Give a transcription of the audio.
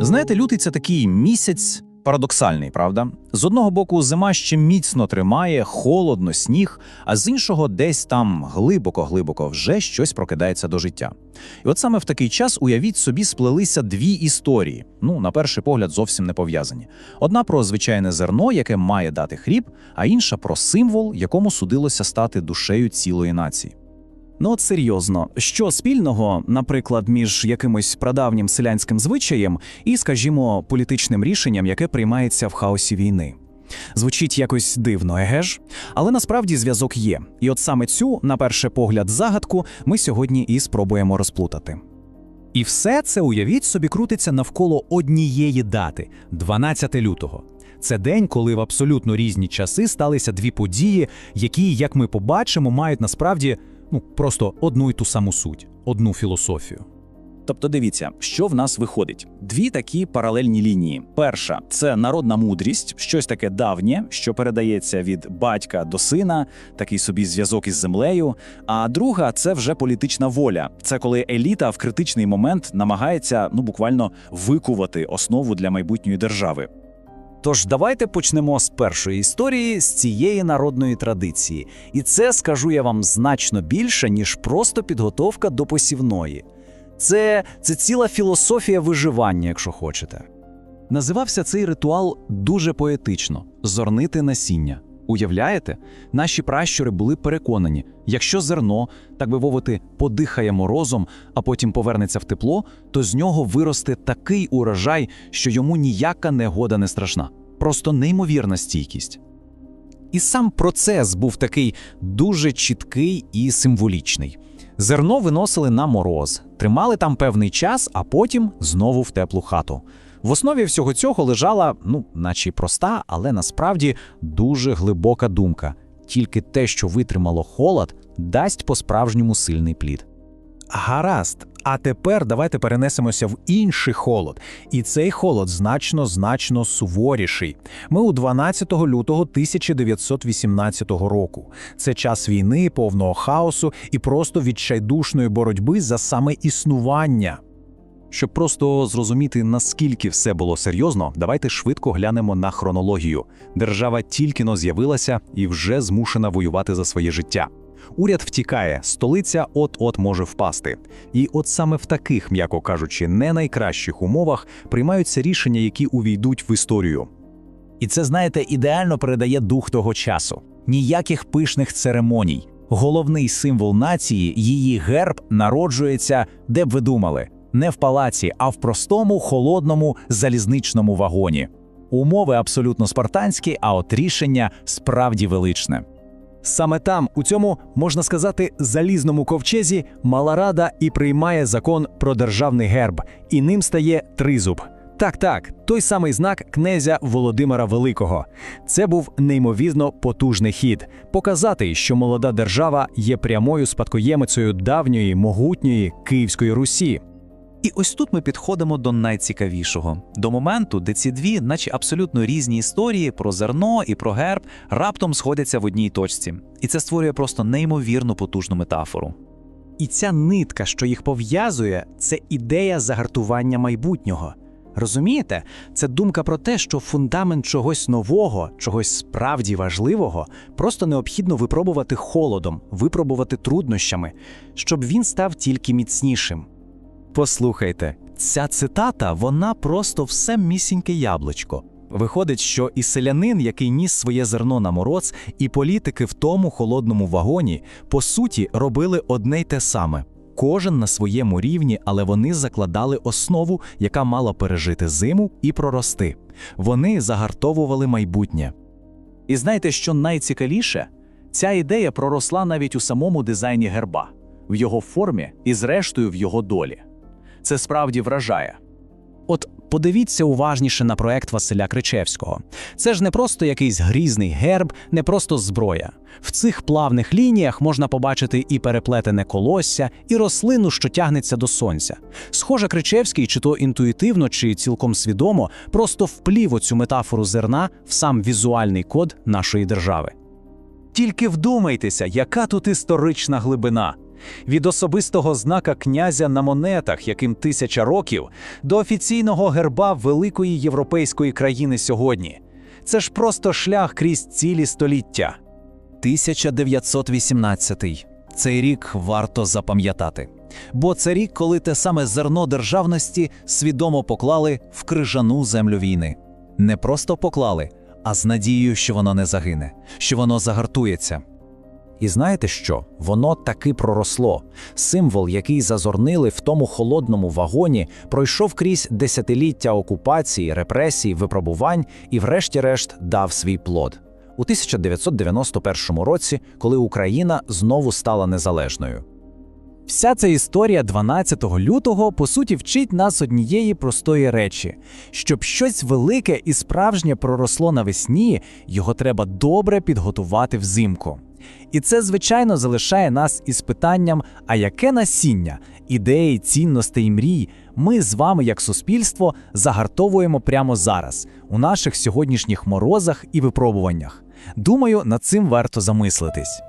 Знаєте, лютий це такий місяць парадоксальний, правда? З одного боку, зима ще міцно тримає, холодно, сніг, а з іншого, десь там глибоко-глибоко вже щось прокидається до життя. І от саме в такий час уявіть собі сплелися дві історії. Ну, на перший погляд, зовсім не пов'язані. Одна про звичайне зерно, яке має дати хліб, а інша про символ, якому судилося стати душею цілої нації. Ну от серйозно, що спільного, наприклад, між якимось прадавнім селянським звичаєм і, скажімо, політичним рішенням, яке приймається в хаосі війни? Звучить якось дивно, еге ж? Але насправді зв'язок є. І от саме цю, на перший погляд, загадку ми сьогодні і спробуємо розплутати. І все це уявіть собі крутиться навколо однієї дати 12 лютого. Це день, коли в абсолютно різні часи сталися дві події, які, як ми побачимо, мають насправді ну просто одну й ту саму суть, одну філософію. Тобто, дивіться, що в нас виходить: дві такі паралельні лінії. Перша це народна мудрість, щось таке давнє, що передається від батька до сина, такий собі зв'язок із землею. А друга це вже політична воля. Це коли еліта в критичний момент намагається ну буквально викувати основу для майбутньої держави. Тож давайте почнемо з першої історії, з цієї народної традиції. І це скажу я вам значно більше, ніж просто підготовка до посівної. Це, це ціла філософія виживання, якщо хочете. Називався цей ритуал дуже поетично зорнити насіння. Уявляєте, наші пращури були переконані, якщо зерно, так би мовити, подихає морозом, а потім повернеться в тепло, то з нього виросте такий урожай, що йому ніяка негода не страшна, просто неймовірна стійкість. І сам процес був такий дуже чіткий і символічний. Зерно виносили на мороз, тримали там певний час, а потім знову в теплу хату. В основі всього цього лежала, ну, наче й проста, але насправді дуже глибока думка. Тільки те, що витримало холод, дасть по-справжньому сильний плід. Гаразд, а тепер давайте перенесемося в інший холод. І цей холод значно значно суворіший. Ми у 12 лютого 1918 року. Це час війни, повного хаосу і просто відчайдушної боротьби за саме існування. Щоб просто зрозуміти, наскільки все було серйозно, давайте швидко глянемо на хронологію. Держава тільки но з'явилася і вже змушена воювати за своє життя. Уряд втікає, столиця от-от може впасти. І от саме в таких, м'яко кажучи, не найкращих умовах приймаються рішення, які увійдуть в історію. І це, знаєте, ідеально передає дух того часу. Ніяких пишних церемоній. Головний символ нації, її герб, народжується, де б ви думали, не в палаці, а в простому, холодному залізничному вагоні. Умови абсолютно спартанські, а от рішення справді величне. Саме там, у цьому можна сказати, залізному ковчезі мала рада і приймає закон про державний герб, і ним стає тризуб. Так, так, той самий знак князя Володимира Великого. Це був неймовірно потужний хід показати, що молода держава є прямою спадкоємицею давньої могутньої Київської Русі. І ось тут ми підходимо до найцікавішого до моменту, де ці дві, наче абсолютно різні історії про зерно і про герб, раптом сходяться в одній точці, і це створює просто неймовірно потужну метафору. І ця нитка, що їх пов'язує, це ідея загартування майбутнього. Розумієте, це думка про те, що фундамент чогось нового, чогось справді важливого, просто необхідно випробувати холодом, випробувати труднощами, щоб він став тільки міцнішим. Послухайте, ця цитата, вона просто все місіньке яблучко. Виходить, що і селянин, який ніс своє зерно на мороз, і політики в тому холодному вагоні, по суті, робили одне й те саме. Кожен на своєму рівні, але вони закладали основу, яка мала пережити зиму і прорости. Вони загартовували майбутнє. І знаєте, що найцікавіше? Ця ідея проросла навіть у самому дизайні герба, в його формі і, зрештою, в його долі. Це справді вражає. От подивіться уважніше на проект Василя Кричевського. Це ж не просто якийсь грізний герб, не просто зброя. В цих плавних лініях можна побачити і переплетене колосся, і рослину, що тягнеться до сонця. Схоже, Кричевський, чи то інтуїтивно, чи цілком свідомо, просто вплів оцю метафору зерна в сам візуальний код нашої держави. Тільки вдумайтеся, яка тут історична глибина. Від особистого знака князя на монетах, яким тисяча років, до офіційного герба великої європейської країни сьогодні. Це ж просто шлях крізь цілі століття. 1918. Цей рік варто запам'ятати. Бо це рік, коли те саме зерно державності свідомо поклали в крижану землю війни. Не просто поклали, а з надією, що воно не загине, що воно загартується. І знаєте що? Воно таки проросло. Символ, який зазорнили в тому холодному вагоні, пройшов крізь десятиліття окупації, репресій, випробувань і, врешті-решт, дав свій плод. У 1991 році, коли Україна знову стала незалежною. Вся ця історія 12 лютого по суті вчить нас однієї простої речі: щоб щось велике і справжнє проросло навесні, його треба добре підготувати взимку. І це, звичайно, залишає нас із питанням: а яке насіння, ідеї, цінностей і мрій ми з вами, як суспільство, загартовуємо прямо зараз, у наших сьогоднішніх морозах і випробуваннях. Думаю, над цим варто замислитись.